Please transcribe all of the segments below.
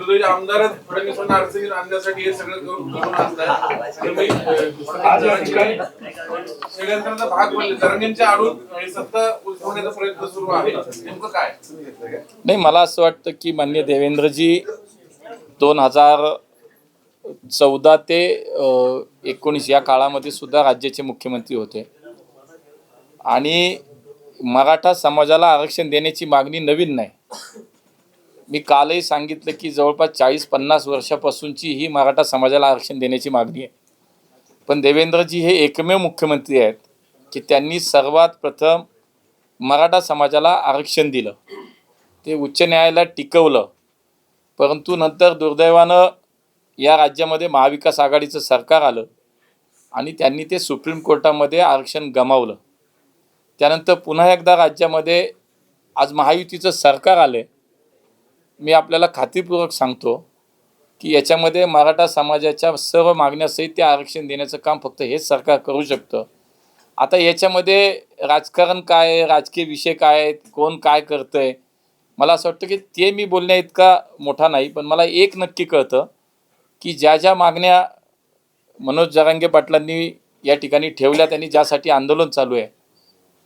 आमदार फडणवीसांना अडचणीत आणण्यासाठी हे सगळं षडयंत्राचा भाग बनले. आडून सत्ता प्रयत्न सुरू आहे. नेमकं काय? नाही मला असं वाटतं की मान्य देवेंद्रजी दोन हजार चौदा ते एकोणीस या काळामध्ये सुद्धा राज्याचे मुख्यमंत्री होते. आणि मराठा समाजाला आरक्षण देण्याची मागणी नवीन नाही. मी कालही सांगितलं की जवळपास चाळीस पन्नास वर्षापासूनची ही मराठा समाजाला आरक्षण देण्याची मागणी आहे. पण देवेंद्रजी हे एकमेव मुख्यमंत्री आहेत की त्यांनी सर्वात प्रथम मराठा समाजाला आरक्षण दिलं. ते उच्च न्यायालयात टिकवलं. परंतु नंतर दुर्दैवानं या राज्यामध्ये महाविकास आघाडीचं सरकार आलं आणि त्यांनी ते सुप्रीम कोर्टामध्ये आरक्षण गमावलं. त्यानंतर पुन्हा एकदा राज्यामध्ये आज महायुतीचं सरकार आलं मी आपल्याला खात्रीपूर्वक सांगतो की याच्यामध्ये मराठा समाजाच्या सर्व मागण्यासहित ते आरक्षण देण्याचं काम फक्त हेच सरकार करू शकतं. आता याच्यामध्ये राजकारण काय आहे? राजकीय विषय काय आहेत? कोण काय करतंय? मला असं वाटतं की ते मी बोलण्या इतका मोठा नाही पण मला एक नक्की कळतं की ज्या ज्या मागण्या मनोज जरांगे पाटलांनी या ठिकाणी ठेवल्या त्यांनी ज्यासाठी आंदोलन चालू आहे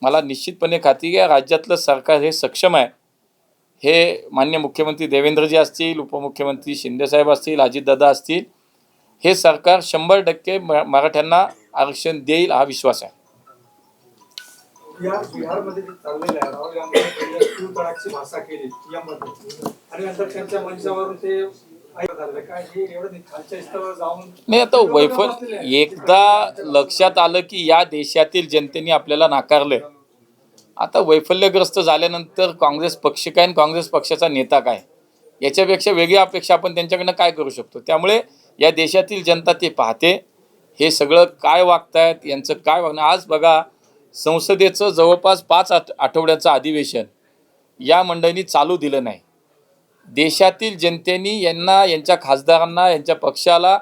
मला निश्चितपणे खात्री आहे राज्यातलं सरकार हे सक्षम आहे. हे मान्य मुख्यमंत्री देवेंद्रजी असतील उपमुख्यमंत्री शिंदेसाहेब असतील अजितदादा असतील हे सरकार शंभर टक्के मराठ्यांना आरक्षण देईल हा विश्वास आहे. नाही आता वैफल. एकदा लक्षात आलं की या देशातील जनतेने आपल्याला नाकारलंय. आता वैफल्यग्रस्त झाल्यानंतर काँग्रेस पक्ष काय आणि काँग्रेस पक्षाचा नेता काय? याच्यापेक्षा वेगळी अपेक्षा आपण त्यांच्याकडनं काय करू शकतो? त्यामुळे या देशातील जनता ते पाहते. हे सगळं काय वागतायत यांचं काय वागणं? आज बघा संसदेचं जवळपास पाच आठ आठवड्याचं अधिवेशन या मंडळींनी चालू दिलं नाही. देशातील जनतेनी यांना यांच्या खासदारांना यांच्या पक्षाला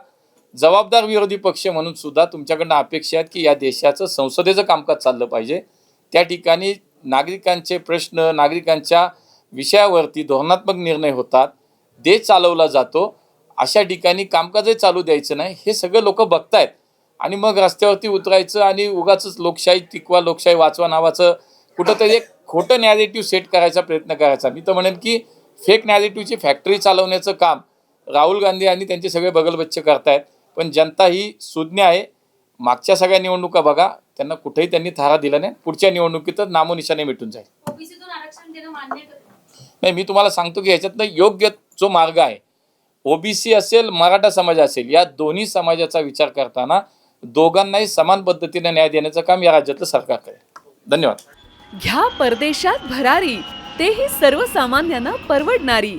जबाबदार विरोधी पक्ष म्हणून सुद्धा तुमच्याकडनं अपेक्षा आहेत की या देशाचं संसदेचं कामकाज चाललं पाहिजे. त्या ठिकाणी नागरिकांचे प्रश्न नागरिकांच्या विषयावरती धोरणात्मक निर्णय होतात देश चालवला जातो अशा ठिकाणी कामकाजही चालू द्यायचं नाही हे सगळं लोक बघतायत. आणि मग रस्त्यावरती उतरायचं आणि उगाच लोकशाही टिकवा लोकशाही वाचवा नावाचं कुठंतरी एक खोटं नॅरेटिव्ह सेट करायचा प्रयत्न करायचा. मी तर म्हणेन की फेक नॅरेटिव्हची फॅक्टरी चालवण्याचं काम राहुल गांधी आणि त्यांचे सगळे बगलबच्चे करतायत. पण जनता ही सुज्ञ आहे. मागच्या सगळ्या निवडणुका बघा त्यांना कुठेही त्यांनी थारा दिला नाही. पुढच्या निवडणुकीतच नामोनिशाने मिटून जाईल. ओबीसीतून आरक्षण देणं मान्य कर- नाही मी तुम्हाला सांगतो की ह्याच्यातनं योग्य जो मार्ग आहे ओबीसी असेल मराठा समाज असेल या दोन्ही समाजाचा विचार करताना दोघांनाही समान पद्धतीने न्याय देण्याचं काम या राज्यातलं सरकार करेल. धन्यवाद. घ्या परदेशात भरारी तेही सर्वसामान्यांना परवडणारी.